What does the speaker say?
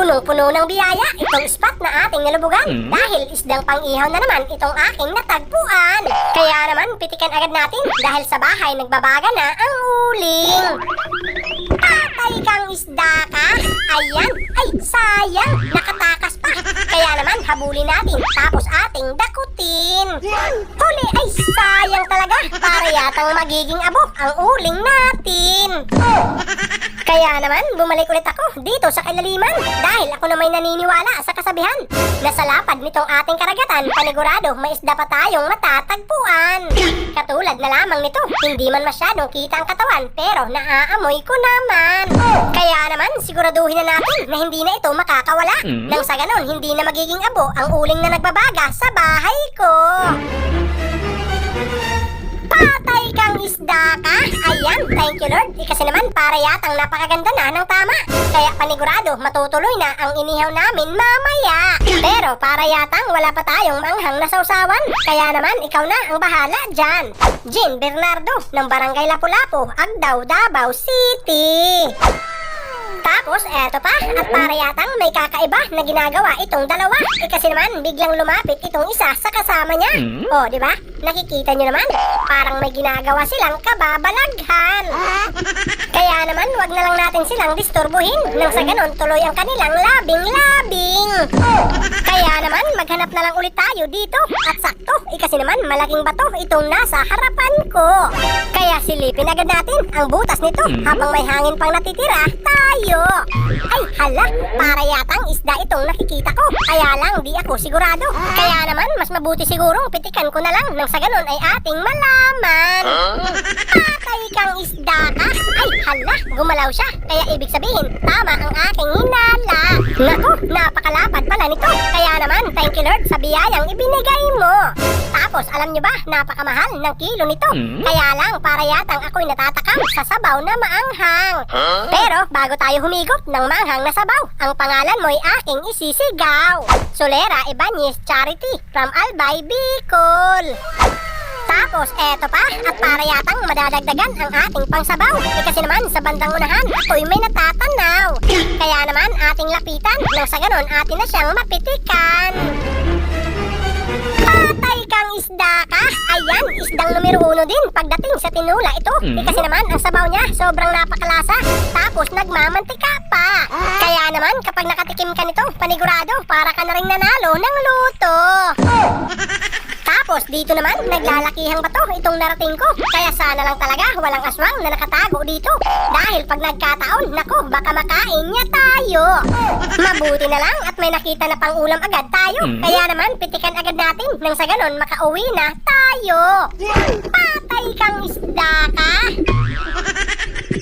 Punong-puno ng biyaya itong spot na ating nalubugan dahil isdang pang-ihaw na naman itong aking natagpuan. Kaya naman pitikan agad natin dahil sa bahay nagbabaga na ang uling. Patay kang isda ka? Ayan, ay sayang, nakatakas pa. Kaya naman habulin natin tapos ating dakutin. Huli ay sayang talaga para yatang magiging abok ang uling natin. Kaya naman, bumalik ulit ako dito sa kilaliman dahil ako na may naniniwala sa kasabihan na sa lapad nitong ating karagatan, panigurado may isda pa tayong matatagpuan. Katulad na lamang nito, hindi man masyadong kita ang katawan pero naaamoy ko naman. Kaya naman, siguraduhin na natin na hindi na ito makakawala. Nang sa ganon, hindi na magiging abo ang uling na nagbabaga sa bahay ko. Patay kang isda ka? Ayan, thank you Lord. Di kasi naman para yatang napakaganda na ng tama. Kaya panigurado, matutuloy na ang inihaw namin mamaya. Pero para yatang wala pa tayong manghang na sausawan. Kaya naman, ikaw na ang bahala dyan. Jean Bernardo ng Barangay Lapu-Lapu, Agdaw, Davao City. Tapos, eto pa, at para yatang may kakaiba na ginagawa itong dalawa. Eh kasi naman, biglang lumapit itong isa sa kasama niya. O, di ba? Nakikita niyo naman, parang may ginagawa silang kababalaghan. Kaya naman, wag na lang natin silang disturbuhin. Nang sa ganon, tuloy ang kanilang labing-labing. Kaya naman, maghanap na lang ulit tayo dito. At sakto, kasi naman, malaking bato itong nasa harapan ko. Kaya silipin agad natin ang butas nito habang may hangin pang natitira tayo. Ay, hala, para yatang isda itong nakikita ko. Kaya lang, di ako sigurado. Kaya naman, mas mabuti sigurong pitikan ko na lang nang sa ganon ay ating malaman. Patay kang isda ka? Ay, hala, gumalaw siya. Kaya ibig sabihin, tama ang aking hinala. Naku, napakalapad pala nito. Kaya naman, thank you Lord sa biyayang ibinigay mo. Tapos, alam nyo ba, napakamahal ng kilo nito. Kaya lang, para yatang ako'y natatakam sa sabaw na maanghang. Pero, bago tayo humigop ng maanghang na sabaw, ang pangalan mo'y aking isisigaw. Solera Ibanez Charity from Albay, Bicol. Tapos, eto pa, at para yatang madadagdagan ang ating pangsabaw. Eh kasi naman, sa bandang unahan, ako'y may natatanaw. Kaya naman, ating lapitan, nang sa ganon, atin na siyang mapitikan. Ayan, isdang numero uno din pagdating sa tinula ito. Eh kasi naman, ang sabaw niya sobrang napakalasa. Tapos nagmamantika pa. Kaya naman, kapag nakatikim ka nito, panigurado, para ka na rin nanalo ng luto. Tapos dito naman, naglalakihang bato itong narating ko. Kaya sana lang talaga walang aswang na nakatago dito. Dahil pag nagkataon, nako, baka makain niya tayo. Mabuti na lang at may nakita na pang ulam agad tayo. Hmm. Kaya naman, pitikan agad natin nang sa ganon makauwi na tayo. Patay kang isda ka!